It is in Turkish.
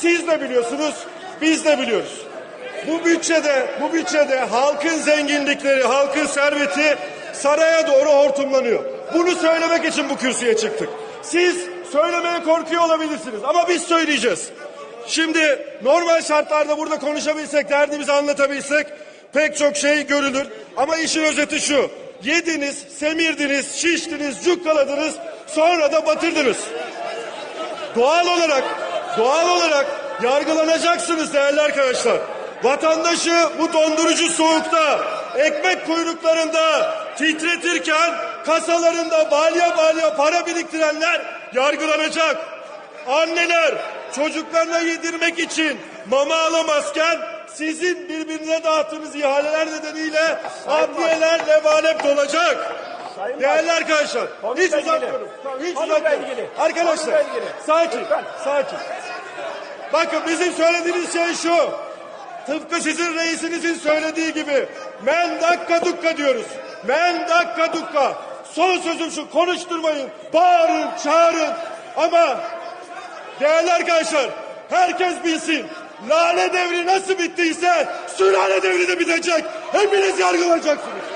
Siz de biliyorsunuz, biz de biliyoruz. Bu bütçede, bu bütçede halkın zenginlikleri, halkın serveti saraya doğru hortumlanıyor. Bunu söylemek için bu kürsüye çıktık. Siz söylemeye korkuyor olabilirsiniz ama biz söyleyeceğiz. Şimdi normal şartlarda burada konuşabilsek, derdimizi anlatabilsek pek çok şey görülür. Ama işin özeti şu. Yediniz, semirdiniz, şiştiniz, cukkaladınız, sonra da batırdınız. Doğal olarak, doğal olarak yargılanacaksınız değerli arkadaşlar. Vatandaşı bu dondurucu soğukta, ekmek kuyruklarında titretirken kasalarında balya balya para biriktirenler yargılanacak. Anneler çocuklarına yedirmek için mama alamazken sizin birbirine dağıttığınız ihaleler nedeniyle adliyeler levalep dolacak. Sayın Değerli Başkan, arkadaşlar, hiç uzatmıyorum. Hiç uzatmıyorum. Arkadaşlar, sakin, sakin. Bakın bizim söylediğimiz şey şu. Tıpkı sizin reisinizin söylediği gibi men dakika dukka diyoruz. Men dakika dukka. Son sözüm şu konuşturmayın. Bağırın, çağırın. Ama değerli arkadaşlar herkes bilsin. Lale devri nasıl bittiyse sülale devri de bitecek. Hepiniz yargılanacaksınız.